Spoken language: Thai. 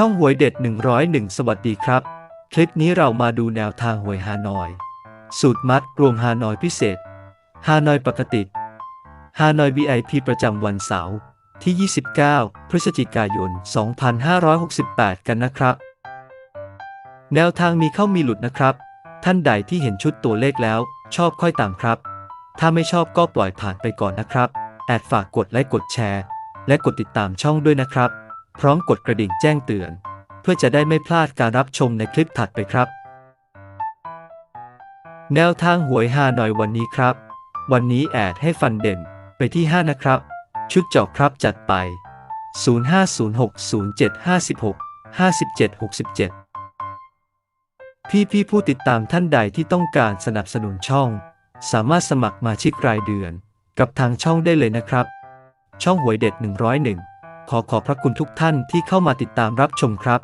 ช่องหวยเด็ด 101 สวัสดีครับ คลิปนี้เรามาดูแนวทางหวยฮานอย สูตรมัดรวมฮานอยพิเศษ ฮานอยปกติฮานอย VIP ประจำวันเสาร์ที่ 29 พฤศจิกายน 2568 กันนะครับ แนวทางมีเข้ามีหลุดนะครับ ท่านใดที่เห็นชุดตัวเลขแล้ว ชอบค่อยตามครับ ถ้าไม่ชอบก็ปล่อยผ่านไปก่อนนะครับ แอดฝากกดไลค์กดแชร์ และกดติดตามช่องด้วยนะครับ พร้อมกดกระดิ่งแจ้งเตือน เพื่อจะได้ไม่พลาดการรับชมในคลิปถัดไปครับ แนวทางหวยฮานอยวันนี้ครับ วันนี้แอดให้ฟันเด่นไปที่ 5 นะครับ ชุดเจาะครับจัดไป 05060756 5767พี่พี่ผู้ติดตามท่านใดที่ต้องการสนับสนุนช่อง สามารถสมัครมาชิกรายเดือน กับทางช่องได้เลยนะครับ ช่องหวยเด็ด 101 ขอขอบพระคุณทุกท่านที่เข้ามาติดตามรับชมครับ